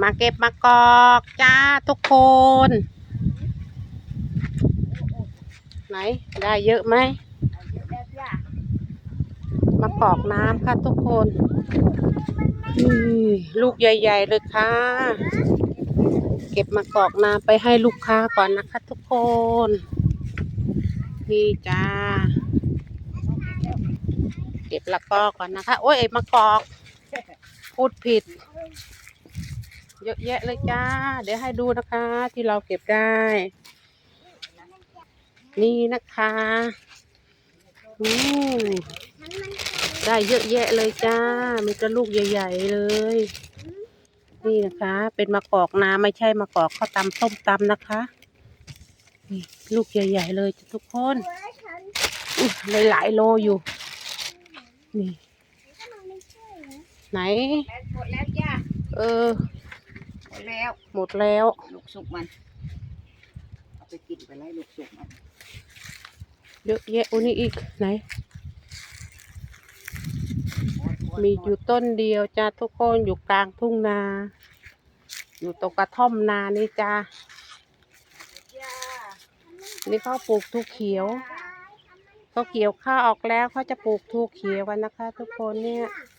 มาเก็บมะกอกจ้าทุกคน ไหน ได้เยอะไหมมะกอกน้ำค่ะทุกคนนี่ลูกใหญ่ ๆ เลยค่ะ เก็บมะกอกน้ำไปให้ลูกค้าก่อนนะคะทุกคน นี่จ้า เก็บละกอก่อนนะคะ โอ้ยมะกอก พูดผิด เยอะแยะเลยจ้า เดี๋ยวให้ดูนะคะ ที่เราเก็บได้ นี่นะคะอืมได้เยอะแยะเลยจ้า มีแต่ลูกใหญ่ ๆ เลย นี่นะคะ เป็นมะกอกน้ำไม่ใช่มะกอกข้าวตำส้มตำนะคะนี่ลูกใหญ่ ๆ เลยจ้ะทุกคนอุ๊ยหลายๆโลอยู่ นี่ ไหนหมดแล้วจ้าเออหมด แล้ว หมดแล้ว ลูกสุกมัน เอาไปกินไปไล่ลูกสุกมัน เยอะแยะอุ้นี่อีกไหน มีอยู่ต้นเดียวจ้าทุกคนอยู่กลางทุ่งนา อยู่ตรงกระท่อมนานี่จ้าจ้านี่เขาปลูกทุกเขียวเขาเกี่ยวข้าวออกแล้วเขาจะปลูกทุกเขียวกันนะคะ ทุกคนเนี่ยจ้า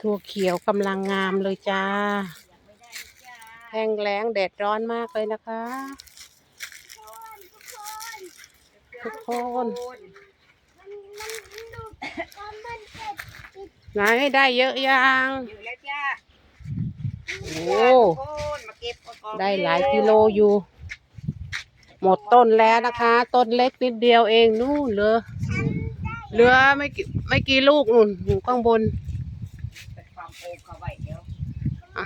ถั่วเขียวกำลังงามเลยจ้าไม่ได้จ้า แห้งแล้งแดดร้อนมากเลยนะคะ ทุกคนไหนได้เยอะยังอยู่แล้วจ้าโอ้โคนมาเก็บมะกอกได้หลายกิโลอยู่ หมดต้นแล้วนะคะ ต้นเล็กนิดเดียวเองนู่นเหลือเหลือไม่กี่ไม่กี่ลูกนู่นอยู่ข้างบนเป็น ความโอมเข้าไว้เดี๋ยวอะ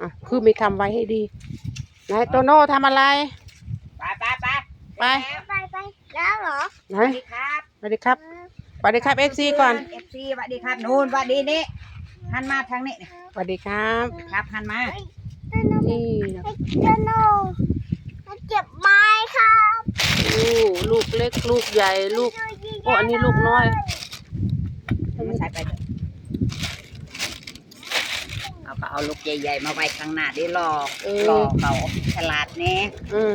อะคือไม่ทำไว้ให้ดีไหนโตโน่ทำอะไร ไปไปไปไปไปไปแล้วเหรอไหนสวัสดีครับสวัสดีครับสวัสดีครับเอฟซีก่อนเอฟซีสวัสดีครับนู่นสวัสดีนี่หันมาทางนี้นี่สวัสดีครับ ครับหันมานี่นะเจ้าโน่เจ็บไม้ครับลูกลูกเล็กลูกใหญ่ลูกโอ้อันนี้ลูกน้อยเอามาใส่ไปเถอะเอา ก็เอาลูกใหญ่ๆมาไว้ข้างหน้าได้รอเออรอเขาฉลาดแน่อืม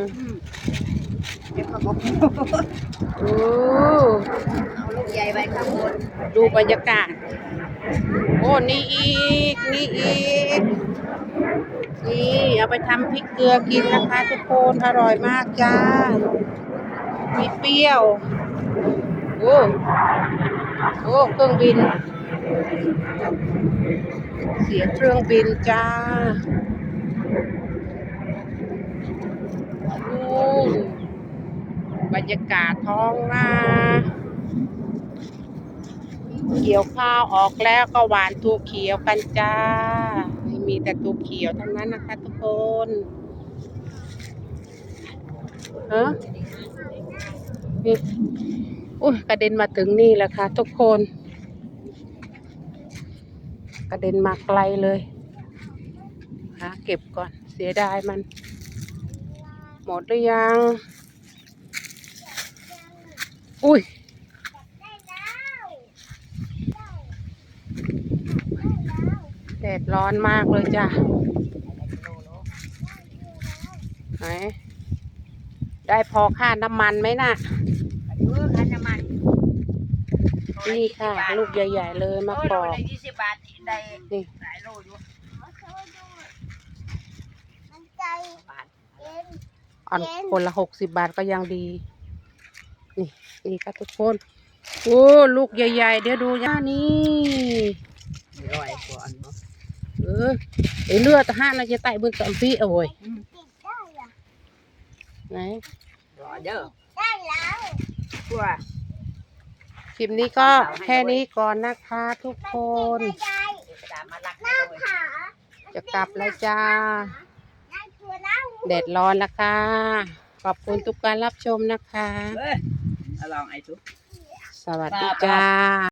เดี๋ยวเขาบอกโอ้เอาลูกใหญ่ไว้ข้างบนดูบรรยากาศ โอ้ นี่อีก นี่อีก นี่ เอาไปทำพริกเกลือกินนะคะทุกคน อร่อยมากจ้า มีเปรี้ยว โอ้ โอ้ เครื่องบิน เสียงเครื่องบินจ้าโอ้บรรยากาศท้องนาเกี่ยวข้าวออกแล้วก็หวานตัวเขียวกันจ้า มีแต่ตัวเขียวทั้งนั้นนะคะทุกคนฮะอุ้ยกระเด็นมาถึงนี่แล้วค่ะทุกคน กระเด็นมาไกลเลยหาเก็บก่อน เสียดายมัน หมดหรือยัง อุ้ยแดดร้อนมากเลยจ้ะไหนได้พอค่าน้ำมันไหมน่ะ นี่ค่ะ ลูกใหญ่ ๆ เลยมาโอ้กโลอกละยี่สิบบาทได้นี่ หลายโลอยู่มันใจบาทเย็นอันเย็นคนละหกสิบบาทก็ยังดี นี่นี่ค่ะทุกคนโอ้ลูกใหญ่ ๆ เดี๋ยวดูย่านี่ร้อยกว่าอันเนาะเออไอเลือดห้านาจะไต่บนสามพี่เอาเว้ยติดได้เหรอไหนรอเด้อได้แล้วทั่วค ลิปนี้ก็แค่นี้ก่อนนะคะทุกคนไม่ได้เดี๋ยวจะมาลักหน้าให้เลยผาจะกลับแล้วจ้าหน้าตัวหน้าหูแดดร้อนนะคะขอบคุณทุกการรับชมนะคะเอ้ยเอาลองไอ้ทุกสวัสดีจ้า